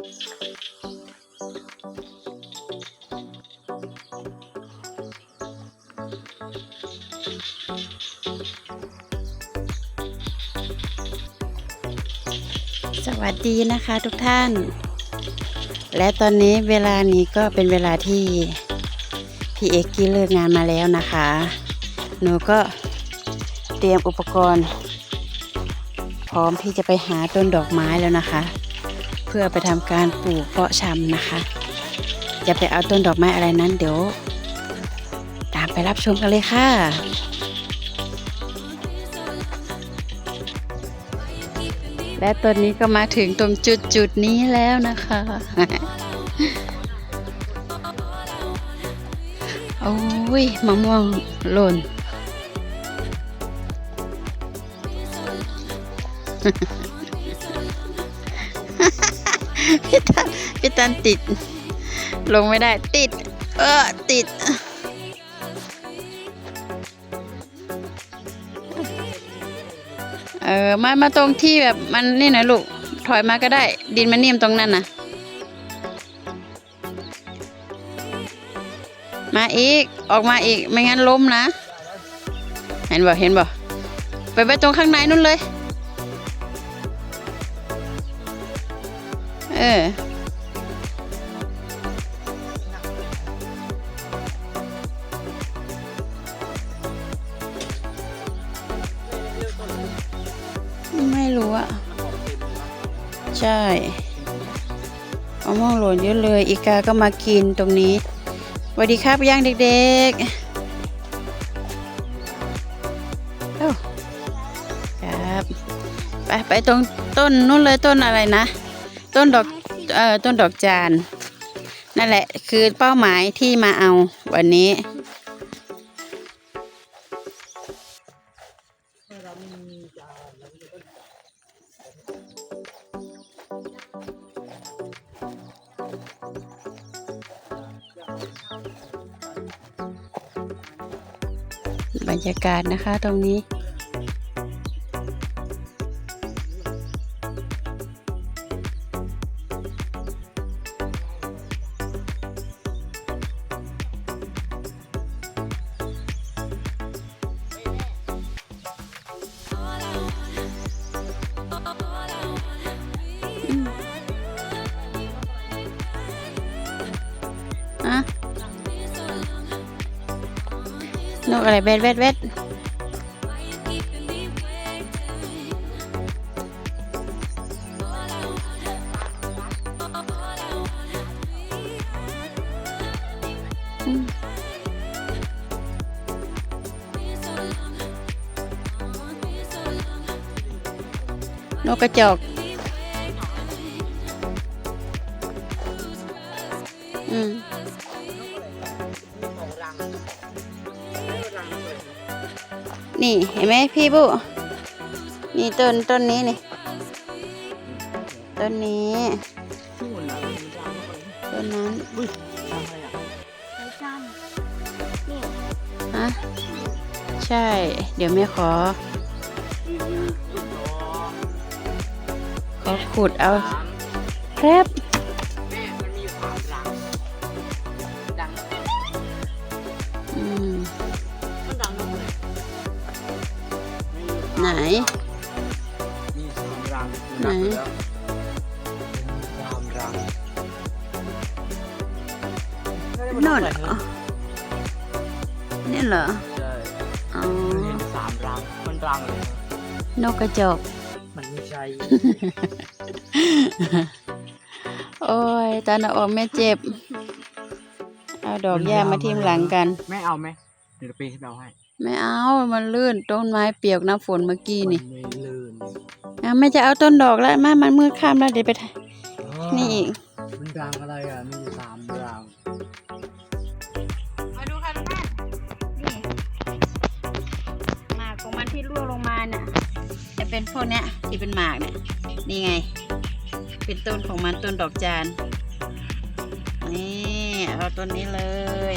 สวัสดีนะคะทุกท่าน และตอนนี้เวลานี้ก็เป็นเวลาที่พี่เอกกี้เลิกงานมาแล้วนะคะ หนูก็เตรียมอุปกรณ์ พร้อมที่จะไปหาต้นดอกไม้แล้วนะคะ เพื่อไปทำการปลูกเพาะชำนะคะจะไปเอาต้นดอกไม้อะไรนั้นเดี๋ยว ตามไปรับชมกันเลยค่ะและตอนนี้ก็มาถึงตรงจุดจุดนี้แล้วนะคะ โอ้ยมะม่วงหล่น พี่ตันพี่ตันติด ลงไม่ได้ติด เออติด เออมามาตรงที่แบบมันนี่หน่อยลูก ถอยมาก็ได้ ดินมันนิ่มตรงนั้นนะมาอีกออกมาอีกไม่งั้นล้มนะ เห็นบ่เห็นบ่ไปไปตรงข้างในนู่นเลย เออ ไม่รู้อะใช่มะม่วงหล่นเยอะเลย อีกาก็มากินตรงนี้สวัสดีครับย่างเด็กๆเอ้าครับ ไปไปตรงต้นนู่นเลยต้นอะไรนะ ต้นดอกเอ่อต้นดอกจานนั่นแหละคือเป้าหมายที่มาเอาวันนี้บรรยากาศนะคะตรงนี้ อะไรเวดเวดเวดอืมนกกระจอก นี่เห็นไหมพี่บุนี่ต้นต้นนี้นี่ต้นนี้ต้นนั้นฮะใช่ เดี๋ยวแม่ขอ ขอขุดเอาครับ น มีสามรังไหนสามรังโน่นเหรอนี่เหรอใช่อ๋อมันเห็นสามรังมันรังเลย นกกระจอกมันไม่ใช่ โอ้ยตอนเอาออกแม่เจ็บ เอาดอกหญ้ามาทิ่มหลังกันไม่เอาไหมเดี๋ยวไปให้เราให้ ไม่เอา มันลื่น ต้นไม้เปียกน้ำฝนเมื่อกี้นี่มัไม่ลื่นอะไม่จะเอาต้นดอกแล้วมามันมืดค่ำแล้วเดี๋ยวไปถ่ายนี่อีกมันรังอะไรอะมีสามรังมาดูค่ะทุกท่านนี่หมากของมันที่ร่วงลงมาเนี่ยจะเป็นพวกเนี้ยที่เป็นหมากเนี่ยนี่ไง เป็นต้นของมันต้นดอกจานนี่เอาต้นนี้เลย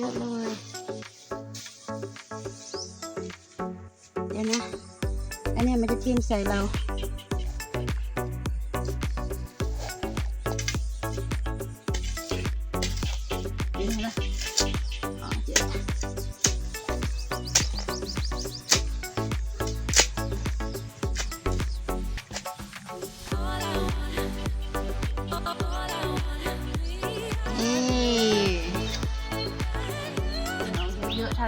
เยอะเลย เดี๋ยวนะ อันนี้มันจะทิ้มใส่เรา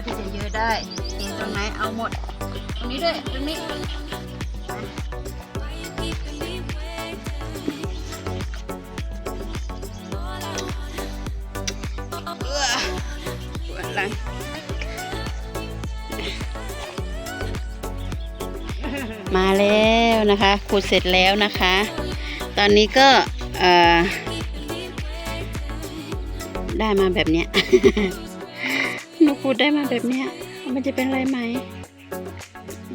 าที่จะเยอะได้กินตรงไหนเอาหมด ตรงนี้ด้วยตรงนี้หลังมาแล้วนะคะขุดเสร็จแล้วนะคะ ตอนนี้ก็ได้มาแบบเนี้ย หนูขุดได้มาแบบเนี้ย มันจะเป็นไรไหม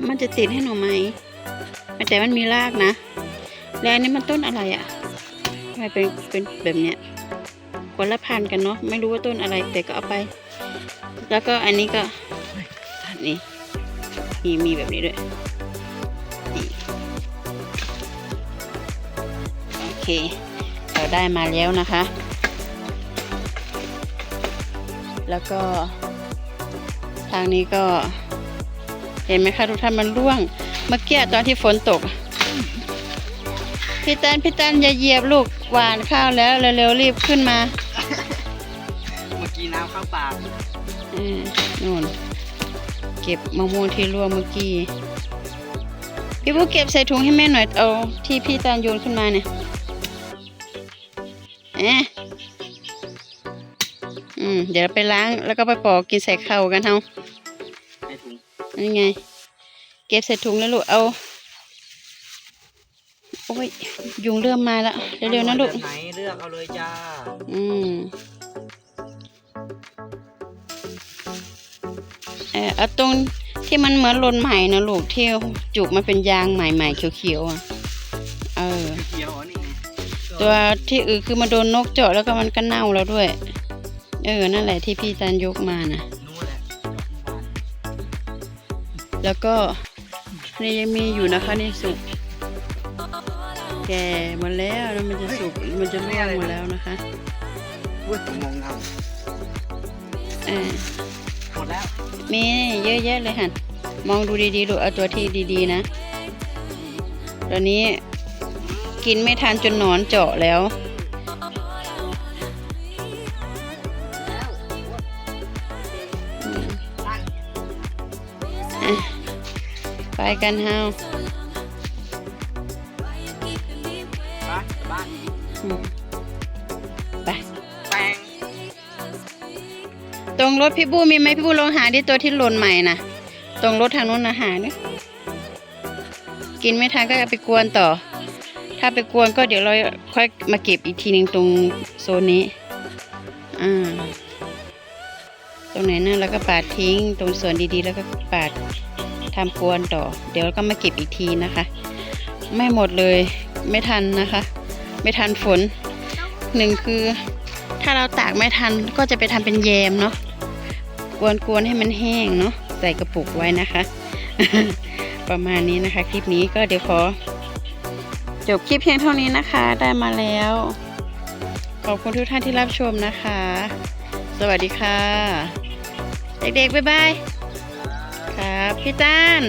มันจะติดให้หนูไหม แต่มันมีรากนะ แล้วอันนี้มันต้นอะไรอะ่ะทำไมเป็นเป็นแบบเนี้ยคนละพันกันเนาะ ไม่รู้ว่าต้นอะไร แต่ก็เอาไป แล้วก็อันนี้ก็นี่มีมีแบบนี้ด้วยโอเค เราได้มาแล้วนะคะ แล้วก็างนี้ก็ เห็นไหมคะทุกท่านมันร่วง เมื่อกี้ตอนที่ฝนตก พี่ตันพี่ตันอย่าเหยียบลูกหวานข้าวแล้วเร็วๆรีบขึ้นมา เมื่อกี้น้ำเข้าปากเออนู่น เก็บมะม่วงที่ร่วงเมื่อกี้ พี่ผู้เก็บใส่ถุงให้แม่หน่อยเอาที่พี่ตาลโยนขึ้นมาเนี่ยเอ๊ะอืม เดี๋ยวเราไปล้างแล้วก็ไปปอกกินใส่ข้าวกันเฮาในถุง นี่ไง เก็บใส่ถุงแล้วลูก เอา โอ้ย ยุงเริ่มมาแล้ว เร็วๆนะลูก ไหนเลือกเอาเลยจ้า อืมเออเอาตรงที่มันเหมือนหลนใหม่นะลูกที่จุกมาเป็นยางใหม่ๆเขียวๆอะ เออ เขียวๆนี่ไงตัวที่อื่นคือมาโดนนกเจาะแล้วก็มันก็เน่าแล้วด้วย เออ นั่นแหละที่พี่ตันยกมานะนู่นแหละ แล้วก็นี่ยังมีอยู่นะคะนี่สุก แก่หมดแล้วแล้วมันจะสุกมันจะร่วงหมดแล้วนะคะวุ้ยมองเงาเออหมดแล้ว มีเยอะแยะเลยค่ะมองดูดีๆดูเอาตัวที่ดีๆนะ ตอนนี้กินไม่ทันจนหนอนเจาะแล้ว กันเฮาไปบ้านอืมไปแปลงตรงรถพี่บูมีไหมพี่บูลองหาดิตัวที่หล่นใหม่นะตรงรถทางโน้นนะหาเนี่ยกินไม่ทันก็เอาไปกวนต่อ ถ้าไปกวนก็เดี๋ยวเราค่อยมาเก็บอีกทีหนึ่งตรงโซนนี้อ่าตรงไหนนั่นแล้วก็ปาดทิ้ง ตรงส่วนดีๆ แล้วก็ปาด ทำกวนต่อ เดี๋ยวก็มาเก็บอีกทีนะคะ ไม่หมดเลยไม่ทันนะคะ ไม่ทันฝนหนึ่งคือ ถ้าเราตากไม่ทันก็จะไปทำเป็นแยมเนาะกวนๆให้มันแห้งเนาะใส่กระปุกไว้นะคะ ประมาณนี้นะคะ คลิปนี้ก็เดี๋ยวขอ จบคลิปเพียงเท่านี้นะคะ ได้มาแล้ว ขอบคุณทุกท่านที่รับชมนะคะ สวัสดีค่ะ เด็กๆ บ๊ายบาย ครับพี่จ้าน